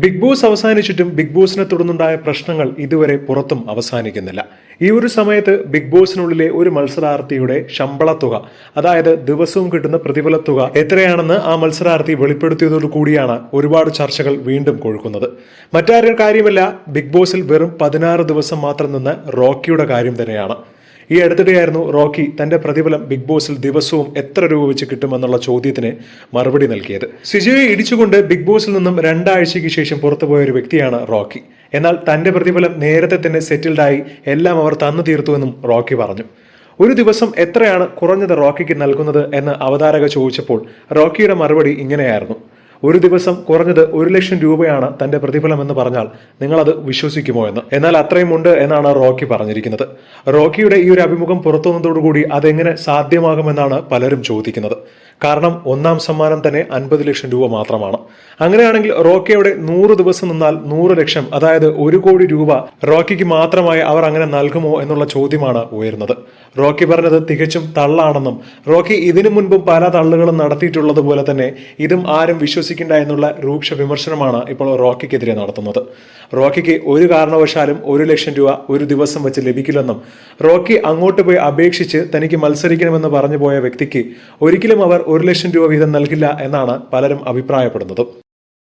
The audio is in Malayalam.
ബിഗ് ബോസ് അവസാനിച്ചിട്ടും ബിഗ് ബോസിനെ തുടർന്നുണ്ടായ പ്രശ്നങ്ങൾ ഇതുവരെ പുറത്തും അവസാനിക്കുന്നില്ല. ഈ ഒരു സമയത്ത് ബിഗ് ബോസിനുള്ളിലെ ഒരു മത്സരാർത്ഥിയുടെ ശമ്പള തുക അതായത് ദിവസവും കിട്ടുന്ന പ്രതിഫല തുക എത്രയാണെന്ന് ആ മത്സരാർത്ഥി വെളിപ്പെടുത്തിയതോടു കൂടിയാണ് ഒരുപാട് ചർച്ചകൾ വീണ്ടും കൊഴുക്കുന്നത്. മറ്റാരും കാര്യമല്ല ബിഗ് ബോസിൽ വെറും പതിനാറ് ദിവസം മാത്രം നിന്ന് റോക്കിയുടെ കാര്യം തന്നെയാണ്. ഈ അടുത്തിടെയായിരുന്നു റോക്കി തന്റെ പ്രതിഫലം ബിഗ് ബോസിൽ ദിവസവും എത്ര രൂപ വെച്ച് കിട്ടുമെന്നുള്ള ചോദ്യത്തിന് മറുപടി നൽകിയത്. സിജയെ ഇടിച്ചുകൊണ്ട് ബിഗ് ബോസിൽ നിന്നും രണ്ടാഴ്ചയ്ക്ക് ശേഷം പുറത്തുപോയ ഒരു വ്യക്തിയാണ് റോക്കി. എന്നാൽ തന്റെ പ്രതിഫലം നേരത്തെ തന്നെ സെറ്റിൽഡായി എല്ലാം അവർ തന്നു തീർത്തുവെന്നും റോക്കി പറഞ്ഞു. ഒരു ദിവസം എത്രയാണ് കുറഞ്ഞത് റോക്കിക്ക് നൽകുന്നത് എന്ന് അവതാരക ചോദിച്ചപ്പോൾ റോക്കിയുടെ മറുപടി ഇങ്ങനെയായിരുന്നു. ഒരു ദിവസം കുറഞ്ഞത് ഒരു ലക്ഷം രൂപയാണ് തന്റെ പ്രതിഫലം എന്ന് പറഞ്ഞാൽ നിങ്ങൾ അത് വിശ്വസിക്കുമോ എന്ന്. എന്നാൽ അത്രയും ഉണ്ട് എന്നാണ് റോക്കി പറഞ്ഞിരിക്കുന്നത്. റോക്കിയുടെ ഈ ഒരു അഭിമുഖം പുറത്തുവന്നതോടുകൂടി അതെങ്ങനെ സാധ്യമാകുമെന്നാണ് പലരും ചോദിക്കുന്നത്. കാരണം ഒന്നാം സമ്മാനം തന്നെ അൻപത് ലക്ഷം രൂപ മാത്രമാണ്. അങ്ങനെയാണെങ്കിൽ റോക്കിയുടെ നൂറ് ദിവസം നിന്നാൽ നൂറ് ലക്ഷം അതായത് ഒരു കോടി രൂപ റോക്കിക്ക് മാത്രമായി അവർ അങ്ങനെ നൽകുമോ എന്നുള്ള ചോദ്യമാണ് ഉയരുന്നത്. റോക്കി പറഞ്ഞത് തികച്ചും തള്ളാണെന്നും റോക്കി ഇതിനു മുൻപും പല തള്ളുകളും നടത്തിയിട്ടുള്ളതുപോലെ തന്നെ ഇതും ആരും വിശ്വസിക്കേണ്ട എന്നുള്ള രൂക്ഷ വിമർശനമാണ് ഇപ്പോൾ റോക്കിക്കെതിരെ നടത്തുന്നത്. റോക്കിക്ക് ഒരു കാരണവശാലും ഒരു ലക്ഷം രൂപ ഒരു ദിവസം വെച്ച് ലഭിക്കില്ലെന്നും റോക്കി അങ്ങോട്ട് പോയി അപേക്ഷിച്ച് തനിക്ക് മത്സരിക്കണമെന്ന് പറഞ്ഞു പോയ വ്യക്തിക്ക് ഒരിക്കലും അവർ ഒരു ലക്ഷം രൂപ വീതം നൽകില്ല എന്നാണ് പലരും അഭിപ്രായപ്പെടുന്നത്.